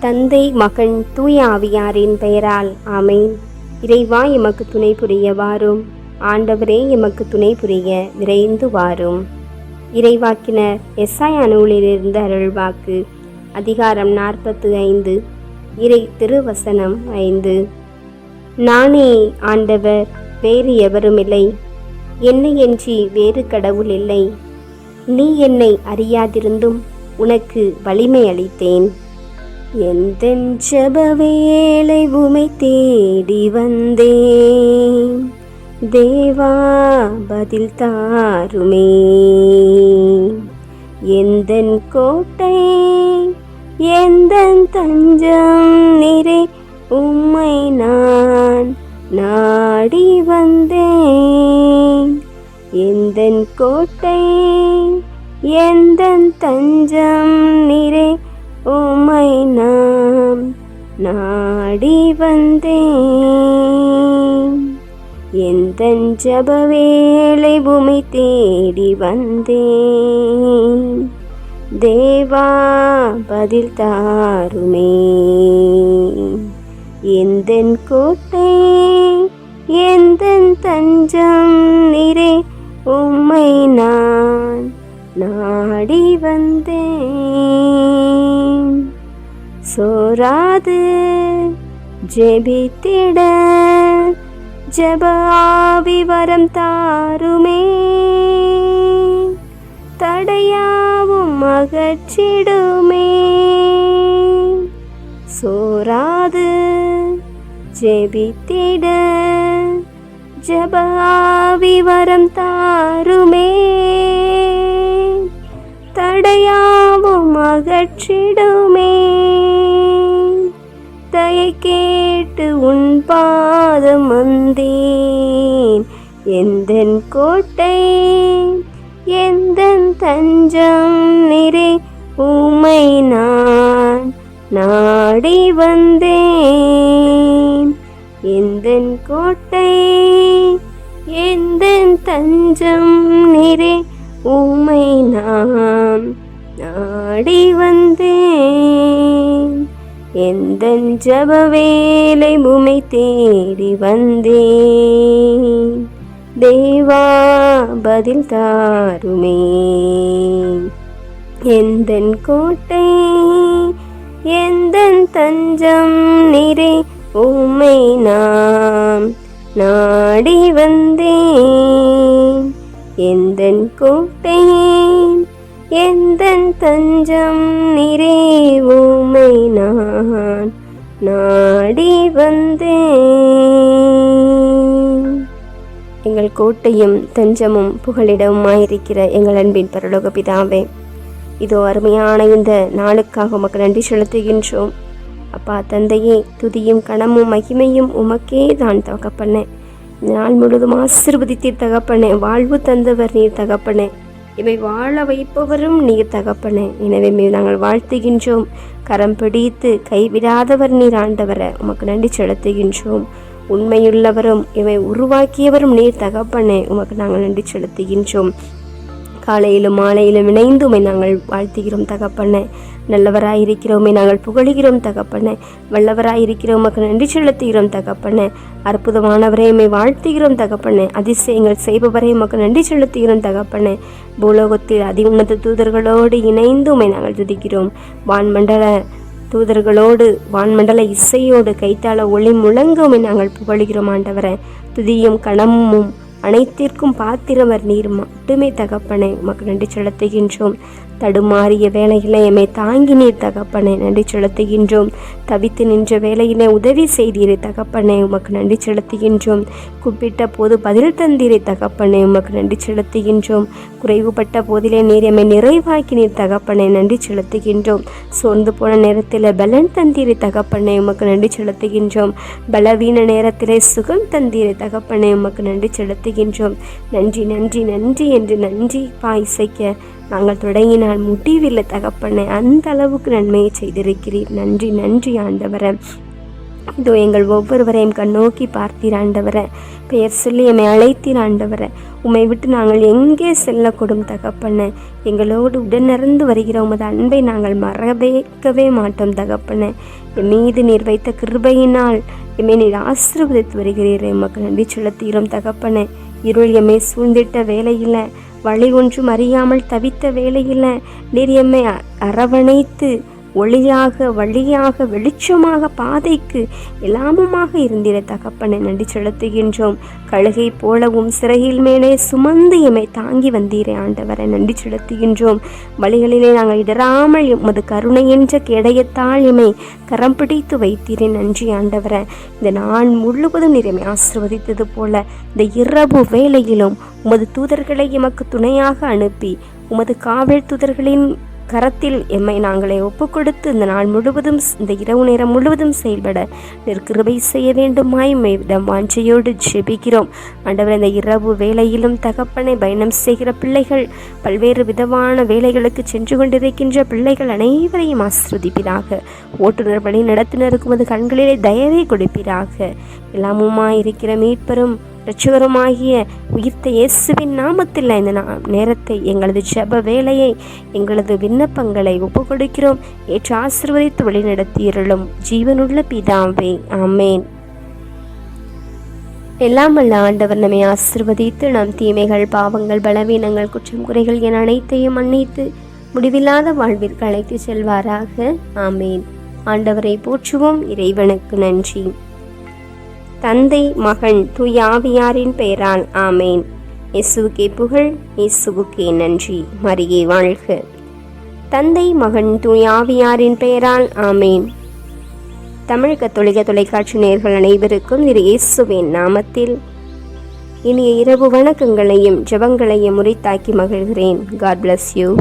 தந்தை மகன் தூய ஆவியாரின் பெயரால் ஆமேன். இறைவா எமக்கு துணை புரிய வாரும். ஆண்டவரே எமக்கு துணை புரிய விரைந்து வாரும். இறைவாக்கினர் எஸ்ஐ அணுவிலிருந்து அருள்வாக்கு. அதிகாரம் நாற்பத்து ஐந்து. இறை திருவசனம் ஐந்து. நானே ஆண்டவர் வேறு எவருமில்லை. என்னையன்றி வேறு கடவுள் இல்லை. நீ என்னை அறியாதிருந்தும் உனக்கு வலிமை அளித்தேன். எந்த ஜப உமை தேடி வந்தேன். தேவா பதில் தாருமே. எந்தன் கோட்டை எந்தன் தஞ்சம் நிறை உம்மை நான் நாடி வந்தேன். எந்தன் கோட்டை எந்தன் தஞ்சம் நிறை உமை நாம் நாடி வந்தேன். எந்த ஜப வேலை உமை தேடி வந்தேன். தேவா பதில் தாருமே. எந்த கோட்டை எந்த தஞ்சம் நிறை உம்மை நான் நாடி வந்தேன். சோராது ஜெபித்திட ஜப ஆவி வரம் தாருமே. தடையாவும் அகற்றிடுமே. சோராது ஜெபித்திட ஜப ஆவி வரம் தாருமே. தடையாவும் அகற்றிடுமே. தயை கேட்டு உன் பாதம் வந்தேன் எந்த கோட்டை எந்த தஞ்சம் நிறை உமை நான் நாடி வந்தேன். எந்த கோட்டை எந்த தஞ்சம் நிறை உம்மை நாம் நாடி வந்தேன். எந்த ஜப வேலை உமை தேடி வந்தேன். தேவா பதில் தாருமே. எந்த கோட்டை எந்த தஞ்சம் நிறை உம்மை நாம் நாடி வந்தேன். எந்தன் கோட்டையேன்? எந்தன் தஞ்சம் நிறை உமை நான்? நாடி வந்தேன். எங்கள் கோட்டையும் தஞ்சமும் புகலிடமுமாயிருக்கிற எங்கள் அன்பின் பரலோக பிதாவே இதோ அருமையான இந்த நாளுக்காக உமக்கு நன்றி செலுத்துகின்றோம். அப்பா தந்தையே துதியும் கணமும் மகிமையும் உமக்கே தான் தகப்பனே. நாள் முழுவதும் ஆசிர்வதித்தீர் தகப்பனே வாழ்வு தந்தவர் நீர் தகப்பனே. இவை வாழ வைப்பவரும் நீர் தகப்பனே. எனவே மே நாங்கள் வாழ்த்துகின்றோம். கரம் பிடித்து கைவிடாதவர் நீர் ஆண்டவரை உமக்கு நன்றி செலுத்துகின்றோம். உண்மையுள்ளவரும் இவை உருவாக்கியவரும் நீர் தகப்பனே உமக்கு நாங்கள் நன்றி செலுத்துகின்றோம். காலையிலும் மாலையிலும் இணைந்து உமை நாங்கள் வாழ்த்துகிறோம் தகப்பண்ணே நல்லவராயிருக்கிறோமே நாங்கள் புகழுகிறோம் தகப்பண்ணே வல்லவராயிருக்கிறோம் மக்கள் நன்றி செலுத்துகிறோம் தகப்பன. அற்புதமானவரே வாழ்த்துகிறோம் தகப்பன. அதிசயங்கள் செய்பவரை உமக்கு நன்றி செலுத்துகிறோம் தகப்பன. பூலோகத்தில் அதி உன்னத தூதர்களோடு இணைந்து உமை நாங்கள் துதிக்கிறோம். வான்மண்டல தூதர்களோடு வான்மண்டல இசையோடு கைத்தாள ஒளி முழங்குமே நாங்கள் புகழுகிறோம் ஆண்டவரை. துதியும் கணமும் அனைத்திற்கும் பாத்திரவர் நீர் மட்டுமே தகப்பனே. உமக்கு நன்றி செலுத்துகின்றோம். தடுமாறிய வேலையிலே எம்மை தாங்கி நீர் தகப்பனே. நன்றி செலுத்துகின்றோம். தவித்து நின்ற வேலையிலே உதவி செய்தீரை தகப்பனே. உமக்கு நன்றி செலுத்துகின்றோம். கூப்பிட்ட போது பதில் தந்தீரை தகப்பனே. உமக்கு நன்றி செலுத்துகின்றோம். குறைவுபட்ட போதிலே நீர் எம்மை நிறைவாக்கி நீர் தகப்பனே. நன்றி செலுத்துகின்றோம். சோர்ந்து போன நேரத்தில் பலன் தந்தீரை தகப்பனே. உமக்கு நன்றி செலுத்துகின்றோம். பலவீன நேரத்திலே சுகம் தந்தீரை தகப்பனே. உமக்கு நன்றி செலுத்து செலுத்துகின்றோம் நன்றி நன்றி நன்றி என்று நன்றி பாய்சைக்க நாங்கள் தொடங்கினால் முடிவில்லை தகப்பனை. அந்த அளவுக்கு நன்மையை செய்திருக்கிறீர். நன்றி நன்றி ஆண்டவரே. இதோ எங்கள் ஒவ்வொருவரையும் கண்ணோக்கி பார்த்தீர் ஆண்டவரை. பெயர் சொல்லி என்னை அழைத்தீர் ஆண்டவரை. உம்மை விட்டு நாங்கள் எங்கே செல்லக்கூடும் தகப்பன. எங்களோடு உடனிறந்து வருகிற உமது அன்பை நாங்கள் மறவேக்கவே மாட்டோம் தகப்பன. என் மீது நீர் வைத்த கிருபையினால் எம்மை நீர் ஆசீர்வதித்து வருகிறீர். எமக்கு நன்றி செலுத்துகிறோம் தகப்பன. இருள் எம்மை சூழ்ந்திட்ட வேலையில் வழி ஒன்றும் அறியாமல் தவித்த வேலையில் நீர் எம்மை அரவணைத்து ஒளியாக வழியாக வெளிச்சமாக பாதைக்கு எல்லாமுமாக இருந்திட தகப்பனை நன்றி செலுத்துகின்றோம். கழுகை போலவும் சிறையில் மேலே சுமந்து எம்மை தாங்கி வந்தீரே ஆண்டவரை நன்றி செலுத்துகின்றோம். வழிகளிலே நாங்கள் இடராமல் உமது கருணை என்ற கிடையத்தால் எமை கரம் பிடித்து வைத்தீரே நன்றி ஆண்டவரை. இந்த நாள் முழுவதும் நிறைமை ஆசிர்வதித்தது போல இந்த இரவு வேளையிலும் உமது தூதர்களை எமக்கு துணையாக அனுப்பி உமது காவல் தூதர்களின் கரத்தில் எம்மை நாங்களே ஒப்புக்கொடுத்து இந்த நாள் முழுவதும் இந்த இரவு நேரம் முழுவதும் செயல்பட நிற்கிருபை செய்ய வேண்டுமாய் மேடம் வாஞ்சையோடு ஜெபிக்கிறோம். ஆண்டவர் இந்த இரவு வேலையிலும் தகப்பனை பயணம் செய்கிற பிள்ளைகள் பல்வேறு விதமான வேலைகளுக்கு சென்று கொண்டிருக்கின்ற பிள்ளைகள் அனைவரையும் ஆசிர்வதிப்பீராக ஓட்டுநர் பணி நடத்தினருக்கும் அது கண்களிலே தயவை கொடுப்பீராக. எல்லாமுமாய் இருக்கிற மீட்பரும் இரட்சகருமாகிய உயிர்த்த இயேசுவின் நாமத்தில் இந்த நேரத்தை எங்களது ஜெப வேலையை எங்களது விண்ணப்பங்களை ஒப்புக்கொடுக்கிறோம். ஏற்று ஆசிர்வதித்து வழிநடத்தியிருளும் ஜீவனுள்ள பிதாவே ஆமேன். எல்லாம் வல்ல ஆண்டவர் நம்மை ஆசிர்வதித்து நம் தீமைகள் பாவங்கள் பலவீனங்கள் குற்றம் குறைகள் என அனைத்தையும் மன்னித்து முடிவில்லாத வாழ்விற்கு அழைத்து செல்வாராக. ஆமேன். ஆண்டவரை போற்றுவோம். இறைவனுக்கு நன்றி. தந்தை மகன் துயாவியாரின் பெயரால் ஆமேன். இயேசுவுக்கே புகழ் இயேசுவுக்கே நன்றி. மரியே வாழ்க. தந்தை மகன் துயாவியாரின் பெயரால் ஆமேன். தமிழ் கத்தோலிக்க தொலைக்காட்சி நேயர்கள் அனைவருக்கும் திரு இயேசுவின் நாமத்தில் இனிய இரவு வணக்கங்களையும் ஜபங்களையும் முறைத்தாக்கி மகிழ்கிறேன். God bless you